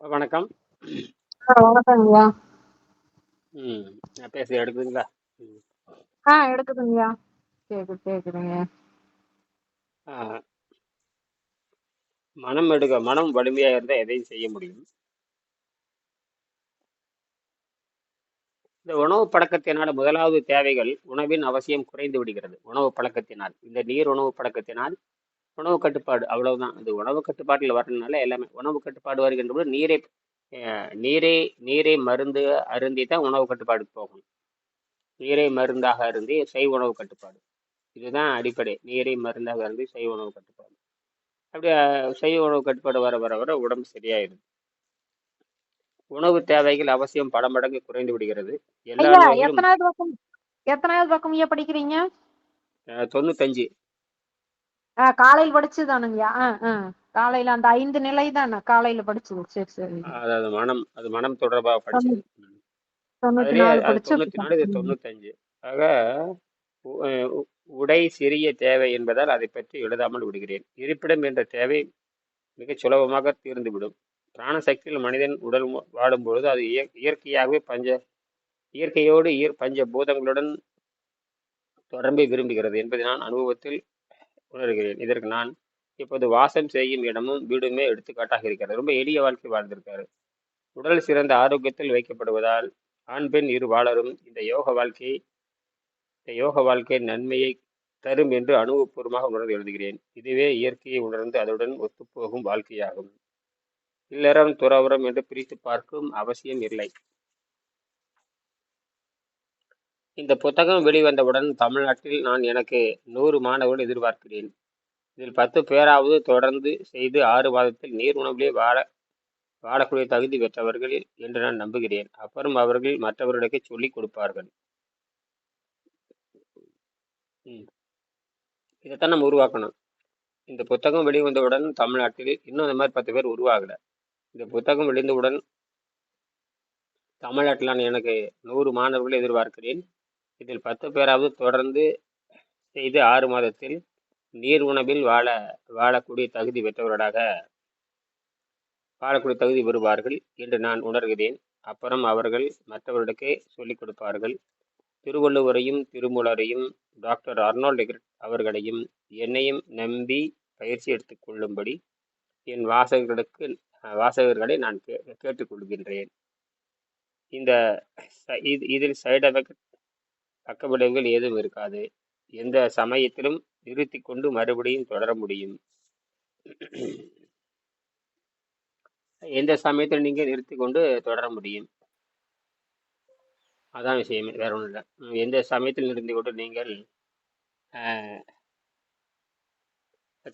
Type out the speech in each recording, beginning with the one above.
வணக்கம். ஆ வணக்கங்கய்யா. ம். பேசுறது எடுக்குதுங்களா? ஆ எடுக்குதுங்கய்யா. கேக்குது கேக்குதுங்க. ஆ. மனம் எடுக்க மனம் வலிமையா இருந்தா எதையும் செய்ய முடியும். இந்த உணவு பழக்கத்தினால முதலாவது தேவைகள் உணவின் அவசியம் குறைந்து விடுகிறது. உணவு பழக்கத்தினால். இந்த நீர் உணவு பழக்கத்தினால் உணவு கட்டுப்பாடு அவ்வளவுதான். அது உணவு கட்டுப்பாட்டுல வரணும்னால எல்லாமே உணவு கட்டுப்பாடு வருகின்ற போது நீரை நீரை நீரை மருந்து அருந்தி தான் உணவு கட்டுப்பாடுக்கு போகணும். நீரை மருந்தாக அருந்தி சைவ உணவு கட்டுப்பாடு. இதுதான் அடிப்படை. நீரை மருந்தாக அருந்தி சைவ உணவு கட்டுப்பாடு. அப்படியே சைவ உணவு கட்டுப்பாடு வர வர வர உடம்பு சரியாயிடுது. உணவு தேவைகள் அவசியம் பல மடங்கு குறைந்து விடுகிறது. எல்லா எத்தனாவது பக்கம் எத்தனாவது பக்கம்யா படிக்கிறீங்க? 95 ஆ காலையில படிச்சதுதானுங்கய்யா. ஆ ஆ. காலையில அந்த 5 நிலை தானே காலையில படிச்சது. சரி சரி. அதாவது மனம் அது மனம் தொடர்பா படிச்சது. 94 அது படிச்சு 94 இது ம். 95. ஆக உடை சிறிய தேவை என்பதால் அதைப் பற்றி எழுதாமல் விடுகிறேன். இருப்பிடம் என்ற தேவை மிகச் சுலபமாக தீர்ந்துவிடும். பிராணசக்தியில் மனிதன் உடல் மு வாழும்பொழுது அது இய இயற்கையாகவே பஞ்ச இயற்கையோடு ஈர் பஞ்ச பூதங்களுடன் தொடர்பை விரும்புகிறது என்பதை நான் அனுபவத்தில் உணர்கிறேன். இதற்கு நான் இப்போது வாசம் செய்யும் இடமும் வீடுமே எடுத்துக்காட்டாக இருக்கிறது. ரொம்ப எளிய வாழ்க்கை வாழ்ந்திருக்காரு. உடல் சிறந்த ஆரோக்கியத்தில் வைக்கப்படுவதால் ஆண், பெண் இரு வாழரும் இந்த யோக வாழ்க்கை இந்த யோக வாழ்க்கை நன்மையை தரும் என்று அனுபவபூர்வமாக உணர்ந்து எழுதுகிறேன். இதுவே இயற்கையை உணர்ந்து அதனுடன் ஒத்துப்போகும் வாழ்க்கையாகும். இல்லறம், துறவறம் என்று பிரித்துப் பார்க்கும் அவசியம் இல்லை. இந்த புத்தகம் வெளிவந்தவுடன் தமிழ்நாட்டில் நான் எனக்கு நூறு மாணவர்கள் எதிர்பார்க்கிறேன். இதில் 10 பேராவது தொடர்ந்து செய்து ஆறு மாதத்தில் நீர் உணவிலே வாழ வாழக்கூடிய தகுதி பெற்றவர்கள் என்று நான் நம்புகிறேன். அப்புறம் அவர்கள் மற்றவர்களுக்கு சொல்லிக் கொடுப்பார்கள். ம். இதைத்தான் நம்ம உருவாக்கணும். இந்த புத்தகம் வெளிவந்தவுடன் தமிழ்நாட்டில் இன்னும் இந்த மாதிரி 10 பேர் உருவாகல. இந்த புத்தகம் வெளிந்தவுடன் தமிழ்நாட்டில் நான் எனக்கு நூறு மாணவர்களை எதிர்பார்க்கிறேன். இதில் 10 பேராவது தொடர்ந்து செய்து ஆறு மாதத்தில் நீர் உணவில் வாழ வாழக்கூடிய தகுதி பெற்றவர்களாக வாழக்கூடிய தகுதி பெறுவார்கள் என்று நான் உணர்கிறேன். அப்புறம் அவர்கள் மற்றவர்களுக்கு சொல்லிக் கொடுப்பார்கள். திருவள்ளுவரையும், திருமூலரையும், டாக்டர் அர்னால்ட் அவர்களையும், என்னையும் நம்பி பயிற்சி எடுத்துக்கொள்ளும்படி என் வாசகர்களுக்கு வாசகர்களை நான் கே கேட்டுக்கொள்கின்றேன். இந்த ச இது இதில் சைடு எஃபெக்ட் பக்க ஏதும் இருக்காது. எந்த சமயத்திலும் நிறுத்தி கொண்டு மறுபடியும் தொடர முடியும். எந்த சமயத்திலும் நீங்கள் நிறுத்தி கொண்டு தொடர முடியும். அதான் விஷயமே. வேற ஒன்றும் இல்ல. எந்த சமயத்தில் நிறுத்தி கொண்டு நீங்கள்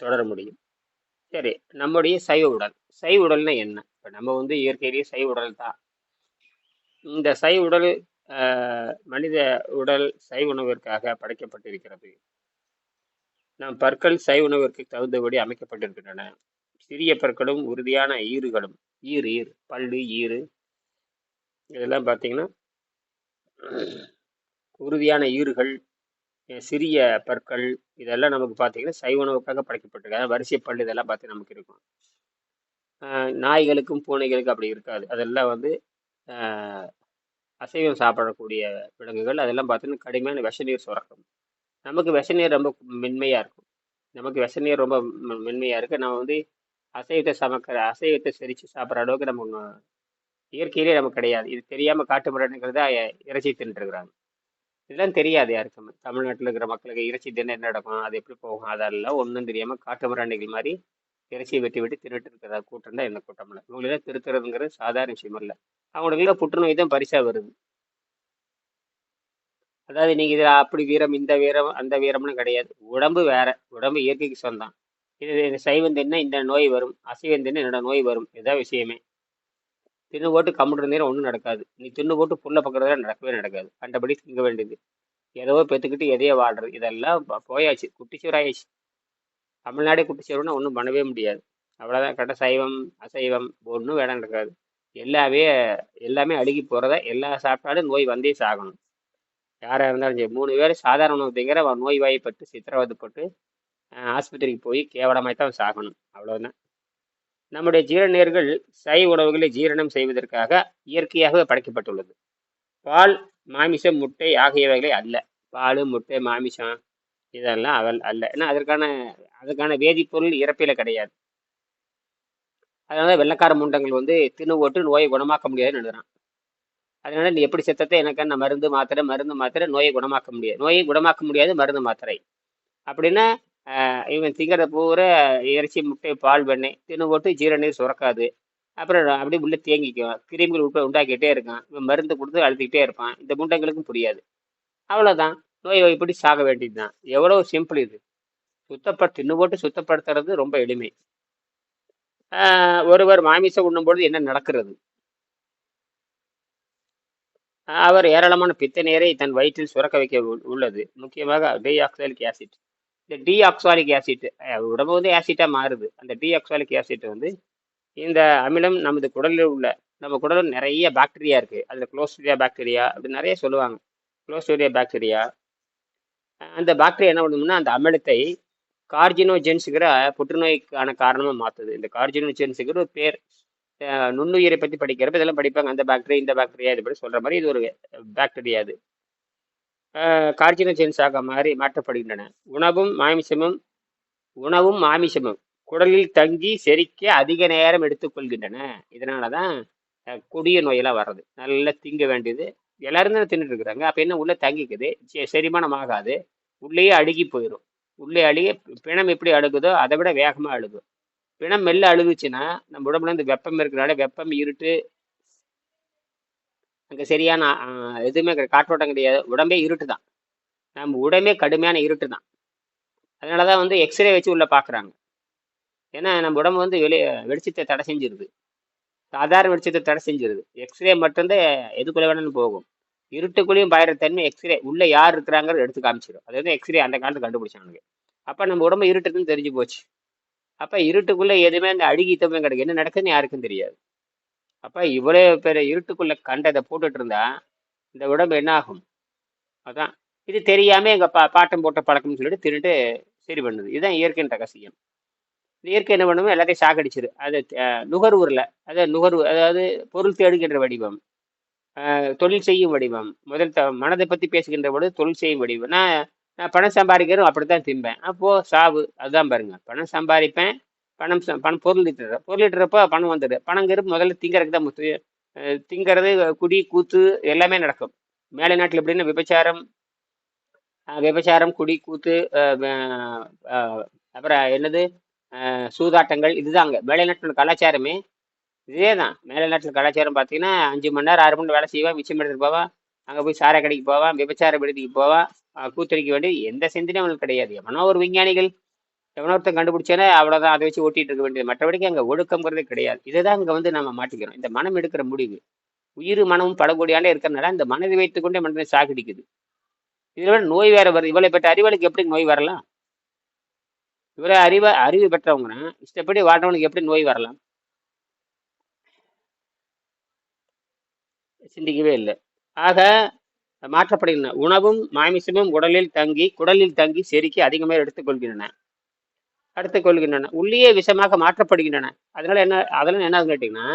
தொடர முடியும். சரி. நம்முடைய சைவ உடல். சைவ உடல்னா என்ன? இப்ப நம்ம வந்து இயற்கையிலேயே சைவ உடல் தான். இந்த சைவ உடல் மனித உடல் சைவ உணவிற்காக படைக்கப்பட்டிருக்கிறது. நம் பற்கள் சை உணவிற்கு தகுந்தபடி அமைக்கப்பட்டிருக்கின்றன. சிறிய பற்களும், உறுதியான ஈறுகளும் ஈர் ஈர் பல்லு, ஈறு இதெல்லாம் பார்த்தீங்கன்னா உறுதியான ஈறுகள், சிறிய பற்கள் இதெல்லாம் நமக்கு பார்த்தீங்கன்னா, சைவ உணவுக்காக படைக்கப்பட்டிருக்கு. வரிசை பல் இதெல்லாம் பார்த்து நமக்கு இருக்கும். நாய்களுக்கும், பூனைகளுக்கும் அப்படி இருக்காது. அதெல்லாம் வந்து அசைவம் சாப்பிடக்கூடிய விலங்குகள். அதெல்லாம் பார்த்தீங்கன்னா, கடுமையான விஷநீர் சுரக்கும். நமக்கு விஷநீர் ரொம்ப மென்மையாக இருக்கும். நமக்கு விஷநீர் ரொம்ப மென்மையாக இருக்குது நம்ம வந்து அசைவத்தை சமைக்கிற அசைவத்தை செரித்து சாப்பிட்ற அளவுக்கு நம்ம ஒண்ணும் இயற்கையிலேயே நமக்கு கிடையாது. இது தெரியாமல் காட்டு மிராண்டிகள் இறைச்சி தின்னுட்டுருக்காங்க. இதெல்லாம் தெரியாது யாருக்குமே. தமிழ்நாட்டில் இருக்கிற மக்களுக்கு இறைச்சி தினம் என்ன நடக்கும்? அது எப்படி போகும்? அதெல்லாம் ஒன்றும் தெரியாமல் காட்டு மிராண்டிகள் மாதிரி இறைச்சியை வெட்டி வெட்டி திருட்டு இருக்கிற கூட்டம் தான் இந்த கூட்டம்ல இவங்களெல்லாம் திருத்துறதுங்கிறது சாதாரண விஷயம் இல்லை அவங்களுக்கெல்லாம் புற்றுநோய் தான் பரிசா வருது. அதாவது நீங்க இதுல அப்படி வீரம், இந்த வீரம், அந்த வீரம்னு கிடையாது. உடம்பு வேற. உடம்பு இயற்கைக்கு சொந்தம். இது இது சைவம் தின்னா இந்த நோய் வரும். அசைவம் தின்னா நோய் வரும். இதுதான் விஷயமே. தின்னு போட்டு கம்முனு நேரம் ஒன்றும் நடக்காது. நீ தின்னு போட்டு புல்ல பக்கத்துல நடக்கவே நடக்காது. கண்டபடி திங்க வேண்டியது. ஏதோ பெற்றுக்கிட்டு எதையோ வாடுறது இதெல்லாம் போயாச்சு. குட்டிச்சுவராயாச்சு. தமிழ்நாடே குட்டிச்சுவருன்னா ஒன்றும் பண்ணவே முடியாது. அவ்வளோதான் கரெக்டாக சைவம், அசைவம் ஒன்றும் வேலை நடக்காது. எல்லாமே எல்லாமே அழுகி போகிறத எல்லா சாப்பிட்டாலும் நோய் வந்தே சாகணும். யாராக இருந்தாலும் சரி. மூணு பேர் சாதாரண உணவு திங்கிற அவன் நோய்வாய்ப்பட்டு, சித்திரவதைப்பட்டு, ஆஸ்பத்திரிக்கு போய் கேவலமாய் தான் சாகணும். அவ்வளோதான் நம்முடைய ஜீரணீர்கள் சை உணவுகளை ஜீரணம் செய்வதற்காக இயற்கையாகவே படைக்கப்பட்டுள்ளது பால் மாமிசம் முட்டை ஆகியவைகளை அல்ல பால் முட்டை மாமிசம் இதெல்லாம் அவல் அல்ல. ஏன்னா அதற்கான அதுக்கான வேதிப்பொருள் இறப்பில கிடையாது. அதனால வெள்ளக்கார முண்டங்கள் வந்து தின்னு ஓட்டு நோயை குணமாக்க முடியாதுன்னு எழுதுறான். அதனால நீ எப்படி செத்தத்தை எனக்கு மருந்து மாத்திரை மருந்து மாத்திரை நோயை குணமாக்க முடியாது. நோயை குணமாக்க முடியாது மருந்து மாத்திரை. அப்படின்னா இவன் திங்கிற பூரா இறைச்சி முட்டை பால் வெண்ணெய் தின்னு போட்டு ஜீரணீர் சுரக்காது. அப்புறம் அப்படி உள்ளே தேங்கிக்கும் கிருமிகள் உட்பட உண்டாக்கிட்டே இருக்கான். இவன் மருந்து கொடுத்து அழுத்திக்கிட்டே இருப்பான். இந்த முண்டங்களுக்கும் புரியாது. அவ்வளோதான் நோய் இப்படி சாக வேண்டியது தான் எவ்வளோ சிம்பிள் இது. சுத்தப்படு தின்னு போட்டு சுத்தப்படுத்துறது ரொம்ப எளிமை. ஒருவர் மாமிசம் உண்ணும்பொழுது என்ன நடக்கிறது? அவர் ஏராளமான பித்த நீரை தன் வயிற்றில் சுரக்க வைக்க உள்ளது. முக்கியமாக டீஆக்சாலிக் ஆசிட். இந்த டீஆக்சாலிக் ஆசிட் உடம்பு வந்து ஆசிட்டாக மாறுது. அந்த டீஆக்சாலிக் ஆசிட் வந்து இந்த அமிலம் நமது குடலில் உள்ள நம்ம குடலில் நிறைய பாக்டீரியா இருக்குது அதில் குளோஸ்டீரியா பாக்டீரியா அப்படி நிறைய சொல்லுவாங்க. குளோஸ்டீரியா பாக்டீரியா அந்த பாக்டீரியா என்ன பண்ணும்னா அந்த அமிலத்தை கார்ஜினோஜென்ஸுங்கிற புற்றுநோய்க்கான காரணமாக மாற்றுது இந்த கார்ஜினோஜென்ஸுங்கிற ஒரு பேர் நுண்ணுயிரை பற்றி படிக்கிறப்ப இதெல்லாம் படிப்பாங்க. அந்த பாக்டீரியா இந்த பாக்டீரியா இது பற்றி சொல்கிற மாதிரி இது ஒரு பாக்டீரியா அது. கார்ஜினோஜென்ஸாக மாறி மாற்றப்படுகின்றன. உணவும் மாமிசமும் உணவும் மாமிசமும் குடலில் தங்கி செரிக்க அதிக நேரம் எடுத்துக்கொள்கின்றன. இதனால தான் கொடிய நோயெல்லாம் வர்றது. நல்லா திங்க வேண்டியது எல்லாரும் தானே தின்னுட்டு இருக்கிறாங்க. அப்போ என்ன? உள்ளே தங்கிக்குது. செரிமானம் ஆகாது உள்ளேயே அழுகி போயிடும் உள்ளே அழுகி பிணம் எப்படி அழுகுதோ அதை விட வேகமாக அழுகும். பிணம் மெல்ல அழுகுச்சுன்னா நம்ம உடம்புல இந்த வெப்பம் இருக்கிறனால வெப்பம் இருட்டு அங்கே சரியான எதுவுமே காற்றோட்டம் கிடையாது. உடம்பே இருட்டு தான். நம்ம உடம்பே கடுமையான இருட்டு தான். அதனால தான் வந்து எக்ஸ்ரே வச்சு உள்ளே பார்க்குறாங்க. ஏன்னா நம்ம உடம்பு வந்து வெளி வெளிச்சத்தை தடை செஞ்சிருது. சாதாரண வெளிச்சத்தை தடை செஞ்சிருது. எக்ஸ்ரே மட்டும்தான் எதுக்குள்ளே வேணாலும் போகும். இருட்டுக்குள்ளேயும் பாயிற தன்மை எக்ஸ்ரே உள்ளே யார் இருக்கிறாங்கிறது எடுத்து காமிச்சிடும் அது வந்து எக்ஸ்ரே அந்த காலத்து கண்டுபிடிச்சானுங்க அப்போ நம்ம உடம்பு இருட்டுக்குன்னு தெரிஞ்சு போச்சு. அப்போ இருட்டுக்குள்ளே எதுவுமே அந்த அழுகி தன்மை கிடைக்கும் என்ன நடக்குதுன்னு யாருக்கும் தெரியாது. அப்போ இவ்வளோ பேர் இருட்டுக்குள்ளே கண்டதை போட்டுட்டு இருந்தா இந்த உடம்பு என்ன ஆகும்? அதான். இது தெரியாமல் எங்கள் பா பாட்டம் போட்ட பழக்கம்னு சொல்லிட்டு திருட்டு சரி பண்ணுது. இதுதான் இயற்கையின் ரகசியம். இயற்கை என்ன பண்ணுமோ எல்லாத்தையும் சாகடிச்சிரு அது நுகர்வூரில் அது அதாவது நுகர்வு அதாவது பொருள் தேடுகின்ற வடிவம் தொழில் செய்யும் வடிவம் முதல் த மனதை பற்றி பேசுகின்ற பொழுது தொழில் செய்யும் வடிவம். நான் நான் பணம் சம்பாதிக்கிறோம் அப்படித்தான் திம்பேன். அப்போது சாவு அதுதான் பாருங்கள் பணம் சம்பாதிப்பேன் பணம் பணம் பொருள் ஈட்டுறேன் பொருள் ஈட்டுறப்ப பணம் வந்துடுது பணங்கிறது முதல்ல திங்கறதுக்கு தான் முத்து திங்கிறது குடி கூத்து எல்லாமே நடக்கும். மேலை நாட்டில் எப்படின்னா விபச்சாரம் விபச்சாரம் குடி கூத்து அப்புறம் என்னது? சூதாட்டங்கள் இதுதாங்க. மேலை நாட்டில் கலாச்சாரமே இதே தான் மேலை நாட்டில் கலாச்சாரம் பார்த்தீங்கன்னா அஞ்சு மணி நேரம் ஆறு மணி நேரம் வேலை செய்வான் மிச்சம் எடுத்துட்டு போவான் அங்கே போய் சாரை கடைக்கு போவான் விபச்சார விடுதிக்கு போவான் கூத்தடிக்க வேண்டிய எந்த சிந்தனையும் அவனுக்கு கிடையாது. எவனோ ஒரு விஞ்ஞானிகள் எவனோ ஒருத்தன் கண்டுபிடிச்சானே அவ்வளோதான் அதை வச்சு ஓட்டிகிட்டு இருக்க வேண்டியது. மற்றபடிக்கு அங்கே ஒடுக்கங்கிறது கிடையாது. இதை தான் இங்கே வந்து நம்ம மாட்டிக்கிறோம். இந்த மனம் எடுக்கிற முடிவு. உயிர் மனமும் படக்கூடியாண்டே இருக்கிறனால இந்த மனதை வைத்துக்கொண்டே மனதை சாகடிக்குது இதில் விட நோய் வேற வருது. இவ்வளோ பெற்ற அறிவாளிக்கு எப்படி நோய் வரலாம்? இவரே அறிவ அறிவு பெற்றவங்கன்னா இஷ்டப்படி வாட்டவனுக்கு எப்படி நோய் வரலாம்? சிந்திக்கவே இல்லை. ஆக மாற்றப்படுகின்றன. உணவும் மாமிசமும் உடலில் தங்கி குடலில் தங்கி செருக்கி அதிகமாக எடுத்துக்கொள்கின்றன. எடுத்துக்கொள்கின்றன. உள்ளேயே விஷமாக மாற்றப்படுகின்றன. அதனால என்ன அதெல்லாம் என்ன கேட்டிங்கன்னா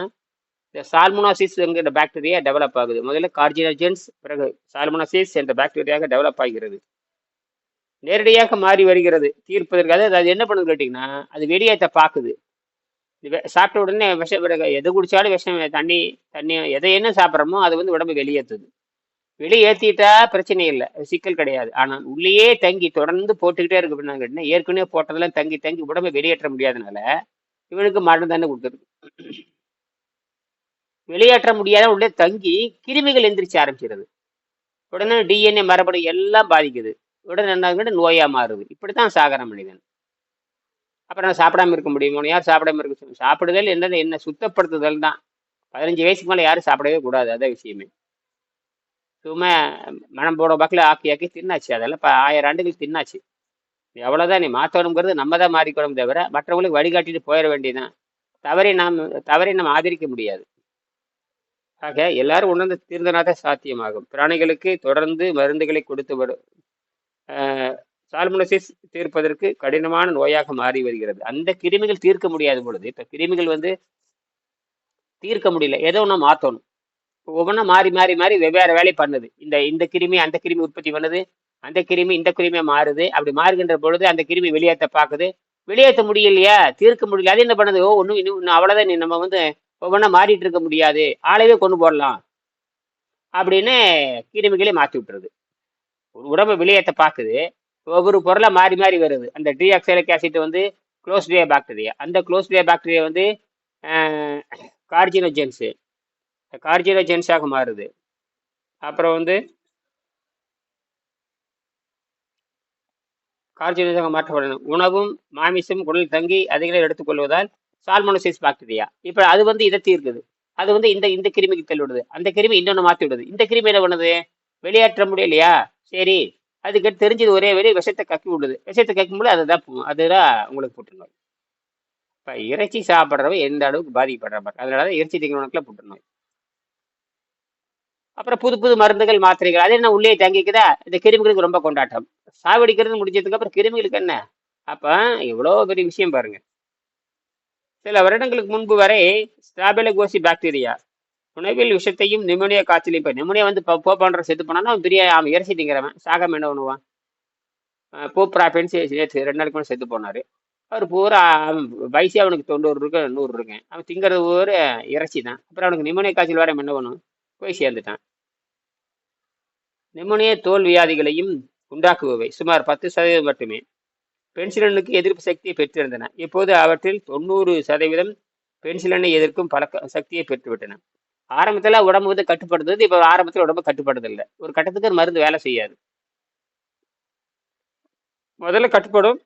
இந்த சால்மோனாசிஸ் என்கிற பாக்டீரியா டெவலப் ஆகுது. முதல்ல கார்ஜினோஜென்ஸ் பிறகு சால்மோனாசிஸ் என்ற பாக்டீரியாக டெவலப் ஆகிறது. நேரடியாக மாறி வருகிறது. தீர்ப்பதற்கு அதாவது அது என்ன பண்ணுது கேட்டிங்கன்னா அது வெளியேற்ற பார்க்குது வெ- சாப்பிட்ட உடனே விஷம் எது குடித்தாலும் விஷம் தண்ணி தண்ணி எதை என்ன சாப்பிட்றோமோ அது வந்து உடம்பு வெளியேற்றுது வெளியேற்றிட்டா பிரச்சனை இல்லை சிக்கல் கிடையாது. ஆனால் உள்ளேயே தங்கி தொடர்ந்து போட்டுக்கிட்டே இருக்கு அப்படின்னா கேட்டிங்கன்னா ஏற்கனவே போட்டதெல்லாம் தங்கி தங்கி உடம்பை வெளியேற்ற முடியாதனால இவனுக்கு மரணம் தானே கொடுக்குறது வெளியேற்ற முடியாத உள்ளே தங்கி கிருமிகள் எந்திரிச்சு ஆரம்பிச்சிருது. உடனே டிஎன்ஏ மரபணு எல்லாம் பாதிக்குது. உடனே என்ன நோயா மாறுது. இப்படித்தான் சாகர மனிதன். அப்புறம் நான் சாப்பிடாம இருக்க முடியுமோ? யார் சாப்பிடாம இருக்க சொல்லு. சாப்பிடுதல் என்னது என்ன? சுத்தப்படுத்துதல் தான். பதினஞ்சு வயசுக்கு மேலே யாரும் சாப்பிடவே கூடாது. அதான் விஷயமே. சும்மா மனம் போட பக்கில் ஆக்கி ஆக்கி தின்னாச்சு. அதெல்லாம் இப்போ ஆயிரம் ஆண்டுகள் தின்னாச்சு. எவ்வளோதான் நீ மாற்றணுங்கிறது நம்ம தான் மாறிக்கணும் தவிர மற்றவங்களுக்கு வழிகாட்டிட்டு போயிட வேண்டியதுதான். தவறை நாம் தவறை நாம் ஆதரிக்க முடியாது. ஆக எல்லாரும் உணர்ந்து தீர்ந்தனா தான் சாத்தியமாகும். பிராணிகளுக்கு தொடர்ந்து மருந்துகளை கொடுத்து வரும் சால்மனோசிஸ் தீர்ப்பதற்கு கடினமான நோயாக மாறி வருகிறது. அந்த கிருமிகள் தீர்க்க முடியாத பொழுது இப்போ கிருமிகள் வந்து தீர்க்க முடியல. ஏதோ ஒன்று மாற்றணும் ஒவ்வொன்றும் மாறி மாறி மாறி வெவ்வேறு வேலை பண்ணுது. இந்த இந்த கிருமி அந்த கிருமி உற்பத்தி பண்ணுது. அந்த கிருமி இந்த கிருமியை மாறுது. அப்படி மாறுகின்ற பொழுது அந்த கிருமி வெளியேற்ற பார்க்குது. வெளியேற்ற முடியலையா? தீர்க்க முடியல. அது என்ன பண்ணுது? ஓ ஒன்றும் இன்னும் இன்னும் அவ்வளோதான் நீ நம்ம வந்து ஒவ்வொன்றா மாறிட்டு இருக்க முடியாது. ஆளையே கொண்டு போடலாம். அப்படின்னு கிருமிகளை மாற்றி விட்டுறது உடம்பை வெளியேற்ற பார்க்குது. ஒவ்வொரு பொருளாக மாறி மாறி வருது. அந்த டிஆக்சைலிக் ஆசிட் வந்து க்ளோஸ்டியா பாக்டீரியா அந்த க்ளோஸ்டியா பாக்டீரியா வந்து கார்ஜினோஜென்ஸு கார்ஜினோஜென்ஸாக மாறுது. அப்புறம் வந்து கார்ஜினோஜாக மாற்றப்படணும். உணவும் மாமிசம் குடல் தங்கி அதிகம் எடுத்துக்கொள்வதால் சால்மோனோசிஸ் பாக்டீரியா இப்போ அது வந்து இதை தீர்க்குது. அது வந்து இந்த இந்த கிருமிக்கு தள்ளிவிடுது. அந்த கிருமி இன்னொன்று மாற்றி விடுது இந்த கிருமி என்ன பண்ணுது? வெளியேற்ற முடியலையா? சரி. அதுக்கு தெரிஞ்சது ஒரே வழி விஷத்தை கக்கி விடுது. விஷத்தை கக்கும்போது அதுதான் தான் அதுதான் உங்களுக்கு புற்றுநோய். இப்போ இறைச்சி சாப்பிட்றவ எந்த அளவுக்கு பாதிக்கப்படுற அதனால தான் இறைச்சி திங்கிறவனுக்குலாம் புற்றுநோய். அப்புறம் புது புது மருந்துகள் மாத்திரைகள். அது என்ன உள்ளே தங்கிக்குதா? இந்த கிருமிகளுக்கு ரொம்ப கொண்டாட்டம். சாவடிக்கிறது முடிஞ்சதுக்கு அப்புறம் கிருமிகளுக்கு என்ன? அப்போ எவ்வளோ பெரிய விஷயம் பாருங்க. சில வருடங்களுக்கு முன்பு வரை ஸ்ட்ராபெலகோசி பாக்டீரியா உணவில் விஷத்தையும் நிமோனியா காய்ச்சலையும் இப்போ நிமோனியா வந்து போ பண்ணுற செத்து போனான்னா அவன் பெரிய அவன் இறைச்சி திங்கிறவன் சாகம் என்ன பண்ணுவான் போப்ரா பென்சி நேற்று ரெண்டு நாளைக்கு முன்னாடி செத்து போனாரு. அவர் பூரா அவன் வயசே அவனுக்கு தொண்ணூறு இருக்கு நூறு இருக்கு. அவன் திங்கிறது ஒரு இறைச்சி தான். அப்புறம் அவனுக்கு நிமோனியா காய்ச்சல் வர என்ன பண்ணும் போய் சேர்ந்துட்டான். நிமோனியா தோல் வியாதிகளையும் உண்டாக்குபவை. சுமார் பத்து சதவீதம் மட்டுமே. பென்சிலனுக்கு எதிர்ப்பு சக்தியை பெற்றிருந்தன. இப்போது அவற்றில் தொண்ணூறு சதவீதம் பென்சிலனை எதிர்க்கும் பழக்க சக்தியை பெற்றுவிட்டன. ஆரம்பத்தில் உடம்பு வந்து கட்டுப்படுத்துது இப்போ ஆரம்பத்தில் உடம்பு கட்டுப்படுது இல்லை ஒரு கட்டத்துக்கு மருந்து வேலை செய்யாது. முதல்ல கட்டுப்படும்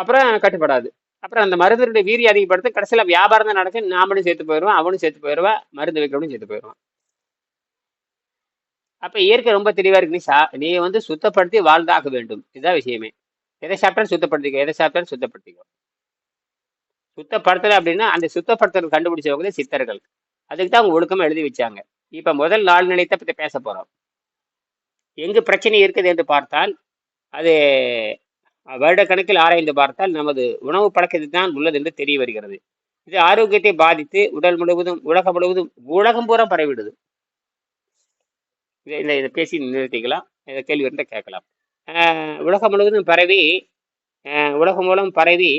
அப்புறம் கட்டுப்படாது. அப்புறம் அந்த மருந்தினுடைய வீரிய அதிகப்படுத்த கடைசியில் வியாபாரம் தான் நடக்கும். நாமளும் சேர்த்து போயிடுவான் அவனும் சேர்த்து போயிடுவான் மருந்து வைக்கிறவனும் சேர்த்து போயிடுவான். அப்ப இயற்கை ரொம்ப தெளிவா இருக்கு. நீ சா நீ வந்து சுத்தப்படுத்தி வாழ்ந்தாக வேண்டும். இதுதான் விஷயமே. எதை சாப்பிட்டாலும் சுத்தப்படுத்திக்கோ எதை சாப்பிட்டாலும் சுத்தப்படுத்திக்கோ. சுத்தப்படுத்தலை அப்படின்னா அந்த சுத்தப்படுத்தல் கண்டுபிடிச்சவங்க சித்தர்கள். அதுக்கு தான் அவங்க ஒழுக்கமாக எழுதி வச்சாங்க. இப்போ முதல் நாள் நிலையத்தை பற்றி பேச போகிறோம் எங்கு பிரச்சனை இருக்குது என்று பார்த்தால் அது வருடக்கணக்கில் ஆராய்ந்து பார்த்தால் நமது உணவு பழக்கத்தில் தான் உள்ளது என்று தெரிய வருகிறது. இது ஆரோக்கியத்தை பாதித்து உடல் முழுவதும் உலகம் முழுவதும் உலகம் பூரா பரவிடுது இதை இதை இதை பேசி நிறுத்திக்கலாம். இதை கேள்வி இருந்தால் கேட்கலாம். உலகம் முழுவதும் பரவி உலகம் மூலம் பரவி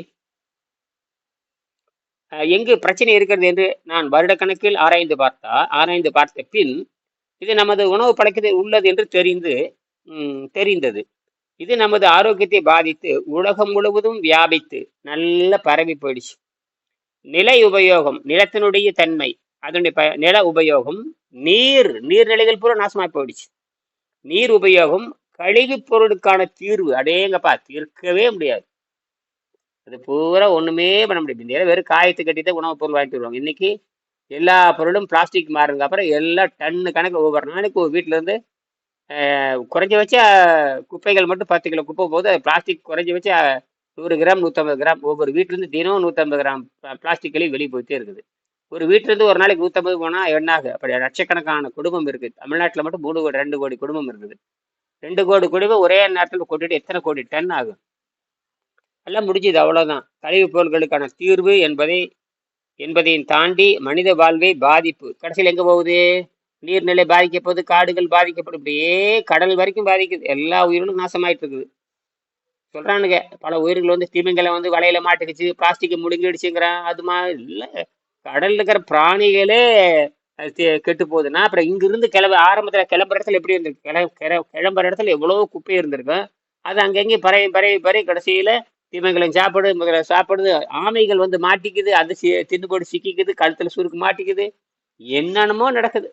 எங்கு பிரச்சனை இருக்கிறது என்று நான் வருடக்கணக்கில் ஆராய்ந்து பார்த்தா ஆராய்ந்து பார்த்த பின் இது நமது உணவு பழக்கத்தில் உள்ளது என்று தெரிந்து தெரிந்தது. இது நமது ஆரோக்கியத்தை பாதித்து உலகம் முழுவதும் வியாபித்து நல்ல பரவி போயிடுச்சு. நிலை உபயோகம் நிலத்தினுடைய தன்மை அதனுடைய ப நில உபயோகம் நீர் நீர்நிலைகள் பூரா நாசமாக போயிடுச்சு. நீர் உபயோகம் கழிவுப் பொருளுக்கான தீர்வு அடேங்கப்பா தீர்க்கவே முடியாது. அது பூரா ஒன்றுமே பண்ண முடியாது. இந்த வெறும் காயத்தை கட்டி தான் உணவுப் பொருள் வாங்கிட்டு வருவாங்க. இன்னைக்கு எல்லா பொருளும் பிளாஸ்டிக் மாறுங்க. அப்புறம் எல்லாம் டன்னு கணக்கு ஒவ்வொரு நாளைக்கு வீட்டிலேருந்து வீட்டுல வச்சு குறைஞ்ச வச்ச குப்பைகள் மட்டும் பத்து கிலோ குப்பை போது பிளாஸ்டிக் குறைஞ்ச வச்சு நூறு கிராம் நூற்றம்பது கிராம் ஒவ்வொரு வீட்டிலேருந்து தினமும் தினம் நூற்றம்பது கிராம் பிளாஸ்டிக் வெளியே போயிட்டே இருக்குது. ஒரு வீட்டிலேருந்து ஒரு நாளைக்கு நூற்றம்பது போனால் என்னாக? அப்படி லட்சக்கணக்கான குடும்பம் இருக்குது தமிழ்நாட்டில் மட்டும் மூணு கோடி ரெண்டு கோடி குடும்பம் இருக்குது. ரெண்டு கோடி குடும்பம் ஒரே நேரத்தில் கொட்டிட்டு எத்தனை கோடி டன் ஆகும்? எல்லாம் முடிஞ்சது அவ்வளோதான் கழிவுப் பொருட்களுக்கான தீர்வு என்பதை என்பதையும் தாண்டி மனித வாழ்வை பாதிப்பு. கடைசியில் எங்கே போகுது? நீர்நிலை பாதிக்க போகுது காடுகள் பாதிக்கப்படும் இப்படியே கடல் வரைக்கும் பாதிக்குது. எல்லா உயிர்களும் நாசமாயிட்டு இருக்குது. சொல்கிறானுங்க பல உயிர்கள் வந்து திமிங்கலம் வந்து வலையில மாட்டுக்குச்சு பிளாஸ்டிக்கை முழுங்கிடுச்சுங்கிறான் அது இல்லை. கடலில் இருக்கிற பிராணிகளே அது கெ- கெட்டு போகுதுன்னா அப்புறம் இங்கிருந்து கிளம்ப ஆரம்பத்தில் கிளம்புற இடத்துல எப்படி இருந்திருக்கு? கிள கிள- கிளம்புற இடத்துல எவ்வளோ குப்பை இருந்திருக்கும். அது அங்கங்கே பரவி பரவி பரவி கடைசியில் திமிங்கலம் சாப்பிடுது முதல்ல சாப்பிடுது. ஆமைகள் வந்து மாட்டிக்குது அது தின்னு போட்டு சிக்கிக்குது கழுத்தில் சுருக்கு மாட்டிக்குது. என்னென்னமோ நடக்குது.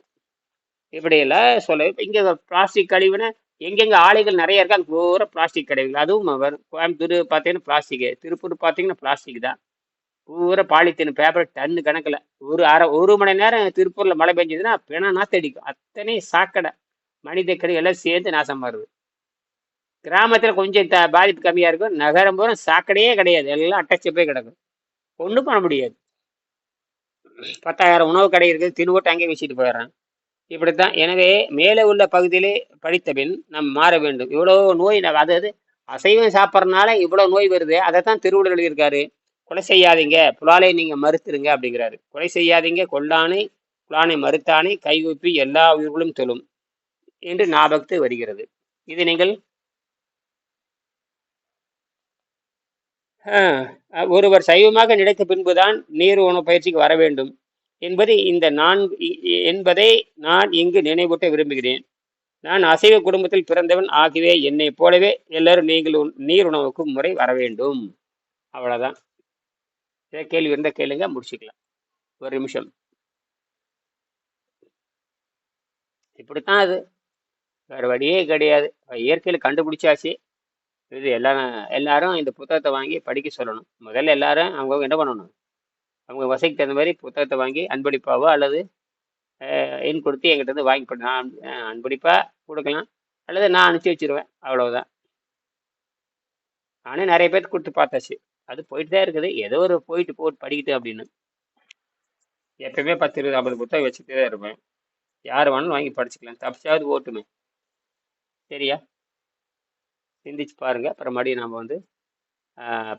இப்படியெல்லாம் சொல்ல இங்கே பிளாஸ்டிக் கழிவுனா எங்கெங்கே ஆலைகள் நிறைய இருக்கு அங்கே பூரா பிளாஸ்டிக் கழிவுகள். அதுவும் வரும் கோயம்புத்தூர் பார்த்தீங்கன்னா பிளாஸ்டிக் திருப்பூர் பார்த்தீங்கன்னா பிளாஸ்டிக் தான். பூரா பாலித்தீன் பேப்பர் டன்னு கணக்கில். ஒரு அரை ஒரு மணி நேரம் திருப்பூரில் மழை பெஞ்சதுன்னா பிணம் நாத்தடிக்கும். அத்தனை சாக்கடை. மனித கழிவு எல்லாம் சேர்ந்து நாசம் வருது கிராமத்தில் கொஞ்சம் த பாதிப்பு கம்மியாக இருக்கும். நகரம் பூரா சாக்கடையே கிடையாது. எல்லாம் அட்டச்சு போய் கிடக்கும். ஒன்றும் பண்ண முடியாது. பத்தாயிரம் உணவு கடை இருக்குது. தின்னு அங்கேயே வச்சுட்டு போயிடுறான் இப்படித்தான். எனவே மேலே உள்ள பகுதியிலே படித்த பின் நாம் மாற வேண்டும். இவ்வளோ நோய் அதாவது அசைவம் சாப்பிட்றதுனால இவ்வளோ நோய் வருது. அதை தான் திருவள்ளுவர் எழுதியிருக்காரு. கொலை செய்யாதீங்க. புலாலை நீங்கள் மறுத்துருங்க அப்படிங்கிறாரு. கொலை செய்யாதீங்க. கொல்லானை புலானை மறுத்தானை கைவிப்பி எல்லா உயிர்களும் தொழும் என்று ஞாபகத்து வருகிறது. இது நீங்கள் ஒருவர் சைவமாக நினைத்த பின்புதான் நீர் உணவு பயிற்சிக்கு வர வேண்டும். என்பது இந்த நான்கு என்பதை நான் இங்கு நினைவூட்ட விரும்புகிறேன். நான் அசைவ குடும்பத்தில் பிறந்தவன் ஆகவே என்னைப் போலவே எல்லாரும் நீங்கள் நீர் உணவுக்கு முறை வர வேண்டும். அவ்வளோதான் ஏதாவது கேள்வி இருந்தால் கேளுங்க முடிச்சுக்கலாம். ஒரு நிமிஷம். இப்படித்தான் அது. வேறு வழியே கிடையாது. இயற்கையில் கண்டுபிடிச்சாச்சு. இது எல்லாம் எல்லாரும் இந்த புத்தகத்தை வாங்கி படிக்க சொல்லணும். முதல்ல எல்லாரும் அவங்க என்ன பண்ணணும்? அவங்க வசதிக்கு தகுந்த மாதிரி புத்தகத்தை வாங்கி அன்பளிப்பாவோ அல்லது என் கொடுத்து என்கிட்ட இருந்து வாங்கி படி- நான் கொடுக்கலாம். அல்லது நான் அனுப்பிச்சி வச்சிருவேன். அவ்வளோதான் நானே நிறைய பேர் கொடுத்து பார்த்தாச்சு. அது போயிட்டு தான் இருக்குது. ஏதோ ஒரு போயிட்டு போட்டு படிக்கிட்டு அப்படின்னு. எப்பயுமே பத்து இருபது ஐம்பது புத்தகம் வச்சுக்கிட்டே தான் இருப்பேன். யார் வேணாலும் வாங்கி படிச்சுக்கலாம். தப்பிச்சாவது ஓட்டுமே. சரியா? சிந்திச்சு பாருங்க. அப்புறம் மறுபடியும் நம்ம வந்து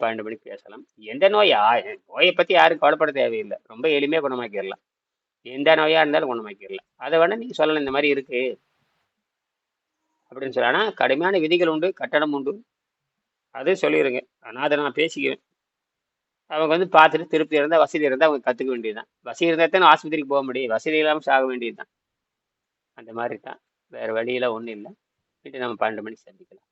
பன்னெண்டு மணிக்கு பேசலாம். எந்த நோயா? நோயை பற்றி யாரும் கவலைப்பட தேவையில்லை. ரொம்ப எளிமையாக குணமாக்கிடலாம். எந்த நோயாக இருந்தாலும் குணமாக்கிடலாம். அதை வேணால் நீங்கள் சொல்லலாம் இந்த மாதிரி இருக்கு. அப்படின்னு சொல்லலாம். ஆனால் கடுமையான விதிகள் உண்டு கட்டணம் உண்டு. அது சொல்லிடுங்க ஆனால் அதை நான் பேசிக்குவேன். அவங்க வந்து பார்த்துட்டு திருப்தி இருந்தால் வசதி இருந்தால் அவங்க கற்றுக்க வேண்டியதுதான். வசதி இருந்தால் தான் ஆஸ்பத்திரிக்கு போக முடியும்? வசதி இல்லாமல் சாக வேண்டியது தான் அந்த மாதிரி தான். வேறு வழியெல்லாம் ஒன்றும் இல்லை. வீட்டு நம்ம பன்னெண்டு மணிக்கு சந்திக்கலாம்.